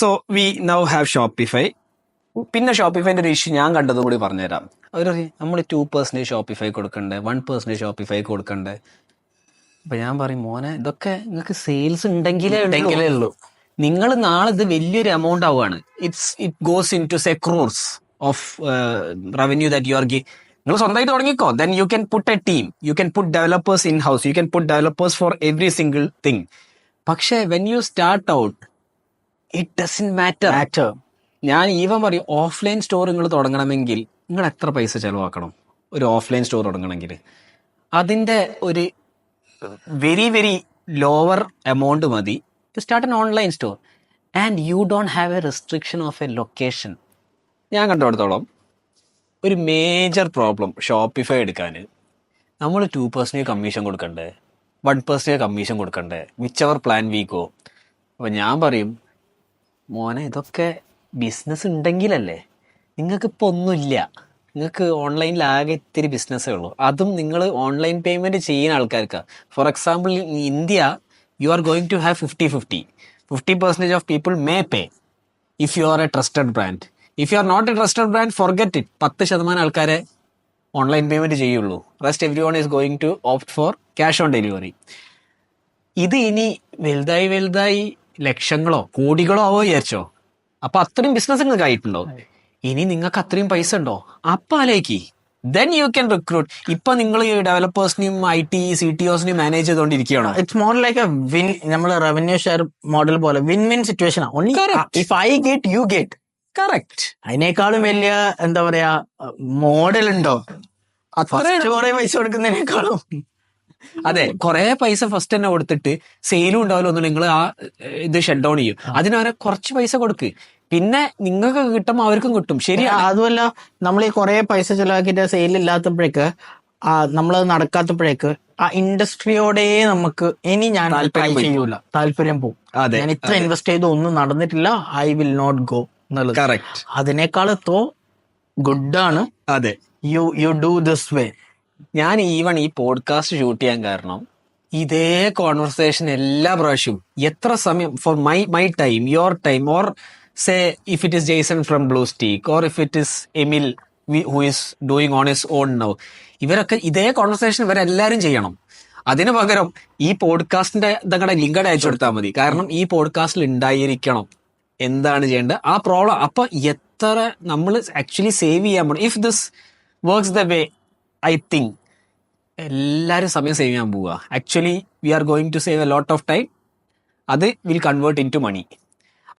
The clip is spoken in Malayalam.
So we now have Shopify പിന്നെ ഷോപ്പിഫൈന്റെ ഒരു ഇഷ്യൂ ഞാൻ കണ്ടതും കൂടി പറഞ്ഞുതരാം. അവർ നമ്മൾ ടു പേഴ്സന്റേജ് ഷോപ്പിഫൈ കൊടുക്കണ്ടേ? വൺ പേഴ്സന്റേജ് ഷോപ്പിഫൈ കൊടുക്കണ്ടേ? അപ്പൊ ഞാൻ പറയും മോനെ ഇതൊക്കെ നിങ്ങൾക്ക് സെയിൽസ് ഉണ്ടെങ്കിലേ ഉണ്ടെങ്കിലേ ഉള്ളൂ. നിങ്ങൾ നാളെ ഇത് വലിയൊരു എമൗണ്ട് ആവുകയാണ്. It's it goes in to say crores of revenue that you are ഗി നിങ്ങൾ സ്വന്തമായിട്ട് തുടങ്ങിക്കോ. Then you can put a team you can put developers in house you can put developers for every single thing പക്ഷേ when you start out it doesn't matter matter ഞാൻ ഈവൻ പറയും ഓഫ്ലൈൻ സ്റ്റോർ നിങ്ങൾ തുടങ്ങണമെങ്കിൽ നിങ്ങൾ എത്ര പൈസ ചെലവാക്കണം? ഒരു ഓഫ്ലൈൻ സ്റ്റോർ തുടങ്ങണമെങ്കിൽ. അതിന്റെ ഒരു വെരി വെരി ലോവർ എമൗണ്ട് മതി. To start an online store and you don't have a restriction of a location ഞാൻ കണ്ടിടത്തോളം ഒരു മേജർ പ്രോബ്ലം ഷോപ്പിഫൈ എടുക്കാൻ. നമ്മൾ ടു പെർസെന്റേജ് കമ്മീഷൻ കൊടുക്കണ്ടേ? വൺ പെർസെന്റേജ് കമ്മീഷൻ കൊടുക്കണ്ടേ? വിച്ച് അവർ പ്ലാൻ വീക്കോ അപ്പോൾ ഞാൻ പറയും മോനെ ഇതൊക്കെ ബിസിനസ് ഉണ്ടെങ്കിലല്ലേ? നിങ്ങൾക്ക് ഇപ്പോൾ ഒന്നുമില്ല. നിങ്ങൾക്ക് ഓൺലൈനിൽ ആകെ ഇത്തിരി ബിസിനസ്സേ ഉള്ളൂ. അതും നിങ്ങൾ ഓൺലൈൻ പേയ്മെന്റ് ചെയ്യുന്ന ആൾക്കാർക്ക്. For example India you are going to have fifty fifty fifty percentage of people may pay if you are a trusted brand if you are not a trusted brand forget it പത്ത് ശതമാനം ആൾക്കാരെ ഓൺലൈൻ പേയ്മെന്റ് ചെയ്യുള്ളൂ. Rest every one is going to opt for cash on delivery ഇത് ഇനി വലുതായി വലുതായി ലക്ഷങ്ങളോ കോടികളോ ആവോ വിചാരിച്ചോ? അപ്പൊ അത്രയും ബിസിനസ് നിങ്ങൾക്ക് ആയിട്ടുണ്ടോ ഇനി നിങ്ങൾക്ക് അത്രയും പൈസ ഉണ്ടോ? അപ്പൊ ആലോചിക്ക്. ദെൻ യു ക്യാൻ റിക്രൂട്ട് ഇപ്പൊ നിങ്ങൾ ഈ ഡെവലപ്പേഴ്സിനെയും ഐ ടി സി ടി ഒസിനെയും manage ചെയ്തുകൊണ്ടിരിക്കുകയാണോ? It's more like a win നമ്മൾ റവന്യൂ ഷെയർ മോഡൽ പോലെ win win situation only if I get you get correct അതിനേക്കാളും വലിയ എന്താ പറയാ മോഡൽ ഉണ്ടോ? പൈസ കൊടുക്കുന്നതിനേക്കാളും. അതെ കുറെ പൈസ ഫസ്റ്റ് തന്നെ കൊടുത്തിട്ട് സെയിലും ഉണ്ടാവില്ല ഒന്നും നിങ്ങൾ ആ ഇത് ഷട്ട് ഡൗൺ ചെയ്യും. അതിനവരെ കുറച്ച് പൈസ കൊടുക്ക്. പിന്നെ നിങ്ങൾക്ക് കിട്ടും അവർക്കും കിട്ടും. ശരി അതുമല്ല നമ്മൾ ഈ കുറെ പൈസ ചെലവാക്കിയിട്ട് സെയിൽ ഇല്ലാത്തപ്പോഴേക്ക് നമ്മൾ നടക്കാത്തപ്പോഴേക്ക് ആ ഇൻഡസ്ട്രിയോടെ നമുക്ക് ഇനി ഞാൻ ചെയ്യൂല. താല്പര്യം പോകും ഞാൻ ഇത്ര ഇൻവെസ്റ്റ് ചെയ്ത് ഒന്നും നടന്നിട്ടില്ല. ഐ വിൽ നോട്ട് ഗോ എന്നുള്ളത്. അതിനേക്കാൾ എത്തോ ഗുഡാണ് അതെ. You you do this way ഞാൻ ഈവൺ ഈ പോഡ്കാസ്റ്റ് ഷൂട്ട് ചെയ്യാൻ കാരണം ഇതേ കോൺവെർസേഷൻ എല്ലാ പ്രാവശ്യവും. എത്ര സമയം for my my time your time or say if it is Jason from blue steak or if it is Emil who is doing on is on now ഇവരൊക്കെ ഇതേ കോൺവെർസേഷൻ ഇവരെല്ലാവരും ചെയ്യണം. അതിന് പകരം ഈ പോഡ്കാസ്റ്റിന്റെ ഇതങ്ങടെ ലിങ്ക് അയച്ചു കൊടുത്താൽ മതി. കാരണം ഈ പോഡ്കാസ്റ്റിൽ ഉണ്ടായിരിക്കണം എന്താണ് ചെയ്യേണ്ടത്? ആ പ്രോബ്ലം അപ്പൊ എത്ര നമ്മൾ ആക്ച്വലി സേവ് ചെയ്യാൻ if this works the way I think എല്ലാവരും സമയം സേവ് ചെയ്യാൻ പോവുക actually we are going to save a lot of time അത് will convert in to money